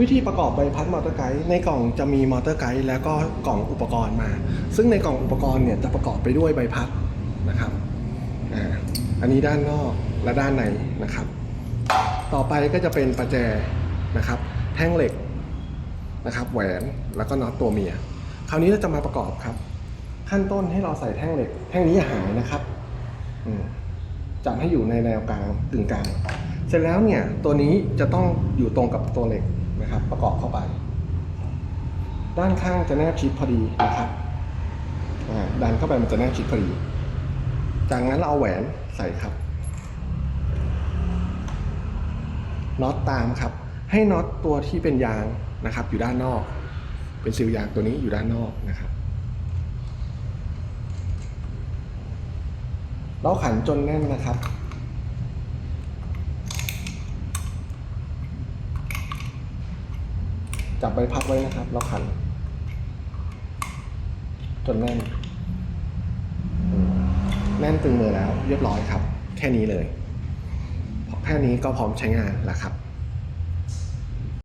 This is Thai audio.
วิธีประกอบใบพัดมอเตอร์ไกด์ในกล่องจะมีมอเตอร์ไกด์แล้วก็กล่องอุปกรณ์มา ซึ่งในกล่องอุปกรณ์เนี่ยจะประกอบไปด้วยใบพัดนะครับอันนี้ด้านนอกและด้านในนะครับ ต่อไปก็จะเป็นประแจนะครับ แท่งเหล็กนะครับ แหวนแล้วก็น็อตตัวเมีย คราวนี้เราจะมาประกอบครับ ขั้นต้นให้เราใส่แท่งเหล็ก แท่งนี้อย่าหายนะครับจับให้อยู่ในแนวกลางกึ่งกลาง เสร็จแล้วเนี่ยตัวนี้จะต้องอยู่ตรงกับตัวเหล็ก นะครับ ประกอบเข้าไป ด้านข้างจะแนบชิดพอดีนะครับดันเข้าไปมันจะแนบชิดพอดี จากนั้นเราเอาแหวนใส่ครับน็อตตามครับ ให้น็อตตัวที่เป็นยางนะครับ อยู่ด้านนอก เป็นซิลยางตัวนี้อยู่ด้านนอกนะครับเราขันจนแน่นนะครับ จับใบพัดไว้นะครับ เราขัน จนแน่น แน่นตึงมือแล้ว เรียบร้อยครับ แค่นี้เลย แค่นี้ก็พร้อมใช้งานแล้วครับ